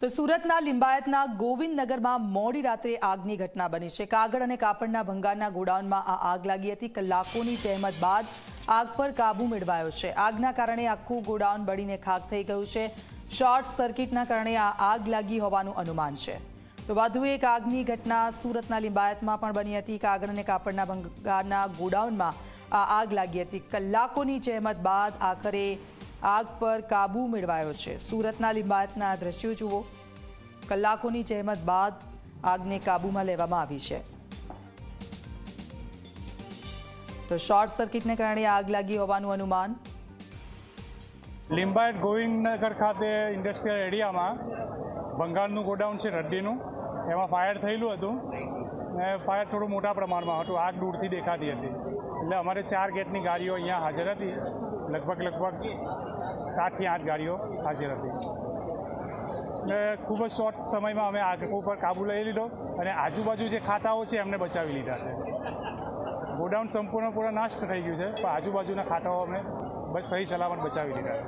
તો સુરતના લિંબાયતના ગોવિંદનગરમાં મોડી રાત્રે આગની ઘટના બની છે. કાગળ અને કાપડના ભંગારના ગોડાઉનમાં આ આગ લાગી હતી. કલાકોની જહેમત બાદ આગ પર કાબુ મેળવાયો છે. આગના કારણે આખું ગોડાઉન બળીને ખાક થઈ ગયું છે. શોર્ટ સર્કિટના કારણે આ આગ લાગી હોવાનું અનુમાન છે. તો વધુ એક આગની ઘટના સુરતના લિંબાયતમાં પણ બની હતી. કાગળ અને કાપડના ભંગારના ગોડાઉનમાં આ આગ લાગી હતી. કલાકોની જહેમત બાદ આખરે આગ પર કાબુ મેળવાયો છે. સુરતના લિંબાયતના દ્રશ્યો જુઓ. કલાકોની જહેમત બાદ આગને કાબૂમાં લેવામાં આવી છે. તો શોર્ટ સર્કિટને કારણે આગ લાગી હોવાનું અનુમાન. લિંબાયત ગોવિંદનગર ખાતે ઇન્ડસ્ટ્રીયલ એરિયામાં ભંગારનું ગોડાઉન છે રડ્ડીનું એમાં ફાયર થયેલું હતું. ફાયર થોડું મોટા પ્રમાણમાં હતું. આગ દૂરથી દેખાતી હતી. એટલે અમારે ચાર ગેટની ગાડીઓ અહીંયા હાજર હતી. લગભગ લગભગ સાતથી આઠ ગાડીઓ હાજર હતી. એટલે ખૂબ જ શોર્ટ સમયમાં અમે આગ ઉપર કાબુ લઈ લીધો અને આજુબાજુ જે ખાતાઓ છે એમને બચાવી લીધા છે. ગોડાઉન સંપૂર્ણ પૂરા થઈ ગયું છે, પણ આજુબાજુના ખાતાઓ અમે સહી સલામત બચાવી લીધા